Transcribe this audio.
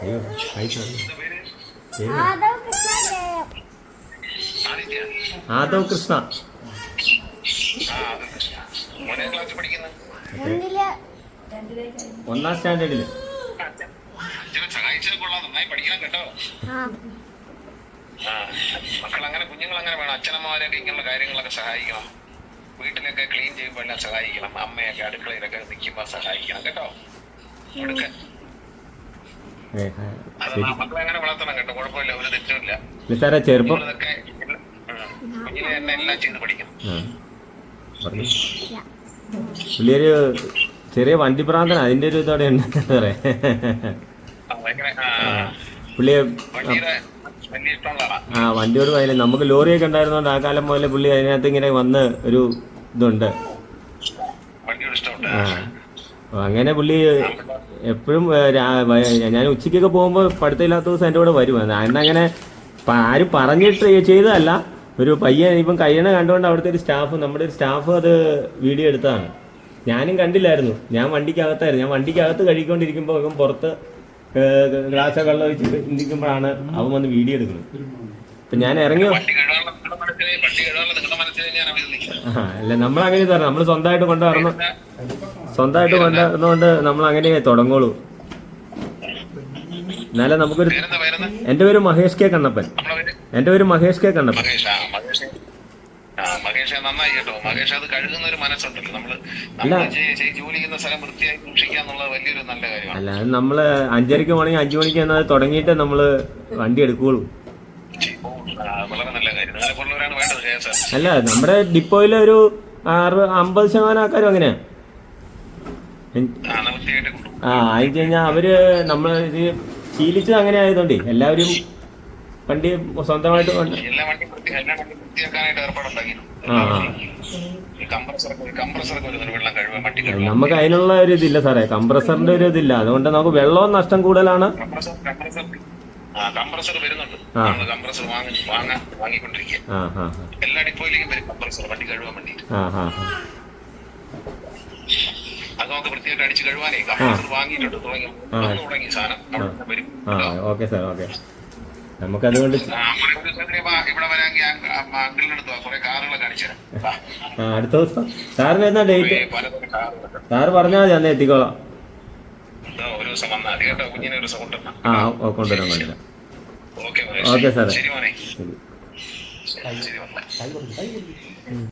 അയ്യോ ആദവ് കൃഷ്ണ ഒന്നാം സ്റ്റാൻഡേർഡിൽ. സഹായിച്ചത് കൊള്ളാം നന്നായി പഠിക്കണം കേട്ടോ. മക്കൾ അങ്ങനെ കുഞ്ഞുങ്ങൾ അങ്ങനെ വേണം. അച്ഛനമ്മമാരെയൊക്കെ ഇങ്ങനെയുള്ള കാര്യങ്ങളൊക്കെ സഹായിക്കണം. വീട്ടിലൊക്കെ ക്ലീൻ ചെയ്യുമ്പോൾ എല്ലാം സഹായിക്കണം. അമ്മയൊക്കെ അടുക്കളയിലൊക്കെ നിൽക്കുമ്പോൾ സഹായിക്കണം കേട്ടോ. മക്കളെ അങ്ങനെ വളർത്തണം കേട്ടോ? കുഴപ്പമില്ല ഒരു തെറ്റുമില്ല. ഇല്ല സാറേ ചെറുപ്പം. നിങ്ങളിതൊക്കെ കുഞ്ഞിലെ തന്നെ എല്ലാം ചെയ്ത് പഠിക്കണം. ആ. പറഞ്ഞു പുള്ളിയൊരു ചെറിയ വണ്ടി പ്രാന്തന അതിന്റെ ഒരു ഇതോടെ ഉണ്ട്. പുള്ളിയെ ആ വണ്ടിയോട് പോയാലേ നമുക്ക് ലോറിയൊക്കെ ഉണ്ടായിരുന്നോണ്ട് ആ കാലം മുതലേ പുള്ളി അതിനകത്ത് ഇങ്ങനെ വന്ന് ഒരു ഇതുണ്ട്. ആ. അങ്ങനെ പുള്ളി എപ്പോഴും ഞാൻ ഉച്ചയ്ക്കൊക്കെ പോകുമ്പോൾ പഠിത്തമില്ലാത്ത ദിവസം എന്റെ കൂടെ വരും. അന്നങ്ങനെ ആരും പറഞ്ഞിട്ട് ചെയ്തതല്ല. ഒരു പയ്യൻ ഇപ്പം കയ്യണ കണ്ടുകൊണ്ട് അവിടുത്തെ ഒരു സ്റ്റാഫ് നമ്മുടെ ഒരു സ്റ്റാഫ് അത് വീഡിയോ എടുത്തതാണ്. ഞാനും കണ്ടില്ലായിരുന്നു. ഞാൻ വണ്ടിക്കകത്തായിരുന്നു. ഞാൻ വണ്ടിക്കകത്ത് കഴിക്കൊണ്ടിരിക്കുമ്പോൾ ഇവൻ പുറത്ത് ഗ്ലാസ് വെള്ളം ഒഴിച്ച് ചിന്തിക്കുമ്പോഴാണ് അവൻ വന്ന് വീഡിയോ എടുക്കുന്നത്. അപ്പം ഞാൻ ഇറങ്ങി അല്ല നമ്മളങ്ങനെ തരണം നമ്മൾ സ്വന്തമായിട്ട് കൊണ്ടുവരണം. സ്വന്തമായിട്ട് കൊണ്ടുവരുന്നതുകൊണ്ട് നമ്മൾ അങ്ങനെ തുടങ്ങുള്ളൂ. എന്നാലേ നമുക്കൊരു എന്റെ പേര് മഹേഷ് കെ കണ്ണപ്പൻ. എന്റെ പേര്? മഹേഷ് കെ കണ്ണപ്പൻ. മഹേഷ്? നന്നായി കേട്ടോ. അത് കഴുകുന്ന ഒരു മനസ്സുണ്ടല്ലോ. നമ്മൾ അഞ്ചരക്ക് പോണെങ്കിൽ ചെയ്- ചെയ്- ജോലി ചെയ്യുന്ന സ്ഥലം വൃത്തിയായി സൂക്ഷിക്കുക എന്നുള്ളത് വലിയൊരു നല്ല കാര്യമാണ്. അല്ല അത് നമ്മൾ അഞ്ചരയ്ക്ക് പോകണമെങ്കിൽ അഞ്ചു മണിക്ക് എന്നാൽ തുടങ്ങിയിട്ട് നമ്മൾ വണ്ടി എടുക്കുള്ളൂ അല്ല നമ്മുടെ ഡിപ്പോയിലെ ഒരു ആറ് അമ്പത് ശതമാനം ആൾക്കാരും അങ്ങനെയാണ് ആ വൃത്തിയായിട്ട് ആ അതെന്ന് കഴിഞ്ഞാൽ അവർ നമ്മൾ ഇത് ശീലിച്ചത് അങ്ങനെ ആയതുകൊണ്ടേ എല്ലാവരും വണ്ടി സ്വന്തമായിട്ട് ആ നമുക്ക് അതിനുള്ള ഒരു ഇതില്ല സാറേ. കംപ്രസറിന്റെ ഒരു ഇതില്ല. അതുകൊണ്ട് നമുക്ക് വെള്ളവും നഷ്ടം കൂടുതലാണ്. കംപ്രസർ ആ വരുന്നുണ്ട്. ആ. നമ്മൾ കംപ്രസർ വാങ്ങി വാങ്ങാൻ വാങ്ങിക്കൊണ്ടിരിക്കുക. ആ ആ എല്ലാ ഡിപ്പോയിലേക്കും വരും കംപ്രസർ വണ്ടി കഴുകാൻ വേണ്ടിയിട്ട്. ആ ആ. അത് നമുക്ക് വൃത്തിയായിട്ട് അടിച്ച് കഴുവാനേ വാങ്ങിയിട്ടുണ്ട്. തുടങ്ങി തുടങ്ങി സാധനം അവിടെ വരും. ഓക്കെ സാർ ഇവിടെ വരാമെങ്കിൽ അങ്കിളിന്റെ അടുത്ത് കുറെ കാറുകളെ അടുത്ത ദിവസം. സാറിന് എന്നാ ഡേറ്റ്? സാറ് പറഞ്ഞാൽ മതി അന്ന് എത്തിക്കോളാം. ഒരു ദിവസം വന്നാൽ മതി. കേട്ടോ കുഞ്ഞിനെ ഒരു ദിവസം കൊണ്ടുവരണം. ആ ഓ, കൊണ്ടുവരാം കൊണ്ടുവരാം ഓക്കെ സാറേ. ശരി